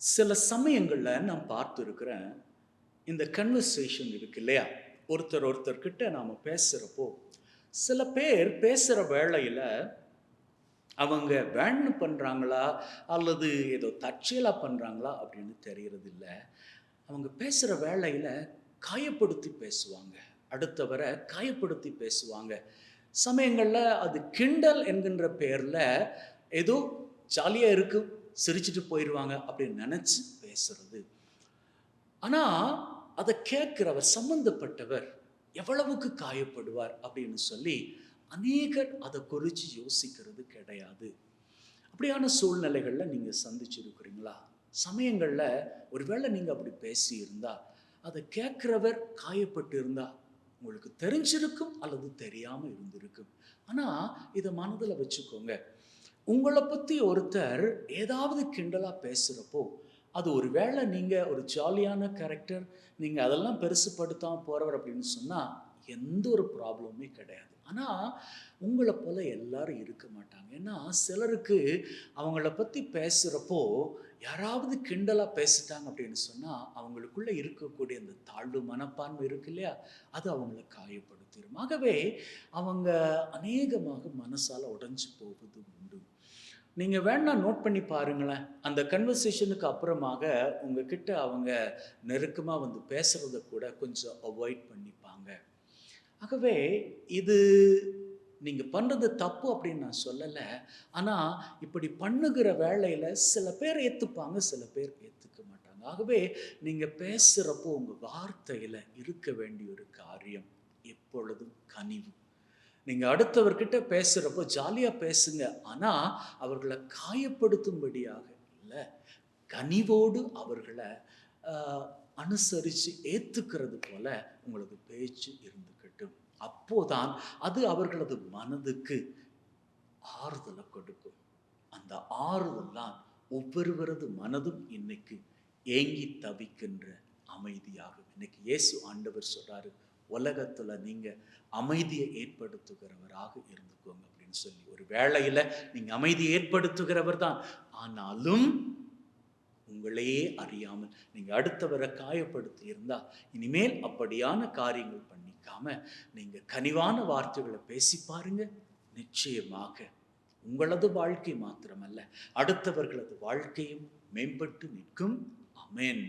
சில சமயங்களில் நான் பார்த்துருக்கிறேன் இந்த கன்வர்சேஷன் இருக்கு இல்லையா? ஒருத்தர் ஒருத்தர்கிட்ட நாம் பேசுகிறப்போ சில பேர் பேசுகிற வேளையில் அவங்க வேன்னு பண்ணுறாங்களா அல்லது ஏதோ தற்செயலாக பண்ணுறாங்களா அப்படின்னு தெரியறது இல்லை அவங்க பேசுகிற வேளையில் காயப்படுத்தி பேசுவாங்க. அடுத்தவரை காயப்படுத்தி பேசுவாங்க. சமயங்களில் அது கிண்டல் என்கின்ற பேரில் ஏதோ ஜாலியாக இருக்குது சிரிச்சுட்டு போயிடுவாங்க அப்படின்னு நினச்சி பேசுறது. ஆனால் அதை கேட்குறவர் சம்பந்தப்பட்டவர் எவ்வளவுக்கு காயப்படுவார் அப்படின்னு சொல்லி அநேகர் அதை குறித்து யோசிக்கிறது கிடையாது. அப்படியான சூழ்நிலைகளில் நீங்கள் சந்திச்சிருக்கிறீங்களா? சமயங்களில் ஒருவேளை நீங்கள் அப்படி பேசியிருந்தா அதை கேட்குறவர் காயப்பட்டு இருந்தா உங்களுக்கு தெரிஞ்சிருக்கும் அல்லது தெரியாமல் இருந்திருக்கும். ஆனால் இதை மனதில் வச்சுக்கோங்க. உங்களை பற்றி ஒருத்தர் ஏதாவது கிண்டலாக பேசுகிறப்போ அது ஒரு வேளை நீங்கள் ஒரு ஜாலியான கேரக்டர் நீங்கள் அதெல்லாம் பெருசுப்படுத்தாமல் போகிறவர் அப்படின்னு சொன்னால் எந்த ஒரு ப்ராப்ளமுமே கிடையாது. ஆனால் உங்களை போல் எல்லாரும் இருக்க மாட்டாங்க. ஏன்னா சிலருக்கு அவங்கள பற்றி பேசுகிறப்போ யாராவது கிண்டலாக பேசிட்டாங்க அப்படின்னு சொன்னால் அவங்களுக்குள்ளே இருக்கக்கூடிய அந்த தாழ்வு மனப்பான்மை இருக்கு இல்லையா? அது அவங்கள காயப்படுத்திடும் ஆகவே அவங்க அநேகமாக மனசால் உடஞ்சி போவது உண்டு. நீங்கள் வேணா நோட் பண்ணி பாருங்களேன். அந்த கன்வர்சேஷனுக்கு அப்புறமாக உங்ககிட்ட அவங்க நெருக்கமாக வந்து பேசுகிறத கூட கொஞ்சம் அவாய்ட் பண்ணிப்பாங்க. ஆகவே இது நீங்கள் பண்ணுறது தப்பு அப்படின்னு நான் சொல்லலை. ஆனால் இப்படி பண்ணுகிற வேலையில் சில பேர் ஏற்றுப்பாங்க சில பேர் ஏற்றுக்க மாட்டாங்க. ஆகவே நீங்கள் பேசுகிறப்போ உங்கள் வார்த்தையில் இருக்க வேண்டிய ஒரு காரியம் எப்பொழுதும் கனிவு. நீங்கள் அடுத்தவர்கிட்ட பேசுகிறப்போ ஜாலியாக பேசுங்க. ஆனால் அவர்களை காயப்படுத்தும்படியாக இல்லை. கனிவோடு அவர்களை அனுசரித்து ஏற்றுக்கிறது போல உங்களுக்கு பேச்சு வேண்டும் அப்போதான் அது அவர்களது மனதுக்கு ஆறுதலை கொடுக்கும். அந்த ஆறுதல் தான் ஒவ்வொருவரது மனதும் இன்னைக்கு ஏங்கி தவிக்கின்ற அமைதியாகும். இன்னைக்கு இயேசு ஆண்டவர் சொல்றாரு உலகத்துல நீங்க அமைதியை ஏற்படுத்துகிறவராக இருந்துக்கோங்க அப்படின்னு சொல்லி. ஒரு வேளையில நீங்க அமைதியை ஏற்படுத்துகிறவர் தான். ஆனாலும் உங்களையே அறியாமல் நீங்க அடுத்தவரை காயப்படுத்தி இருந்தா இனிமேல் அப்படியான காரியங்கள் பண்ணி பண்ணிக்காம நீங்க கனிவான வார்த்தைகளை பேசி பாருங்க. நிச்சயமாக உங்களது வாழ்க்கை மாத்திரமல்ல அடுத்தவர்களது வாழ்க்கையும் மேம்பட்டு நிற்கும். அமேன்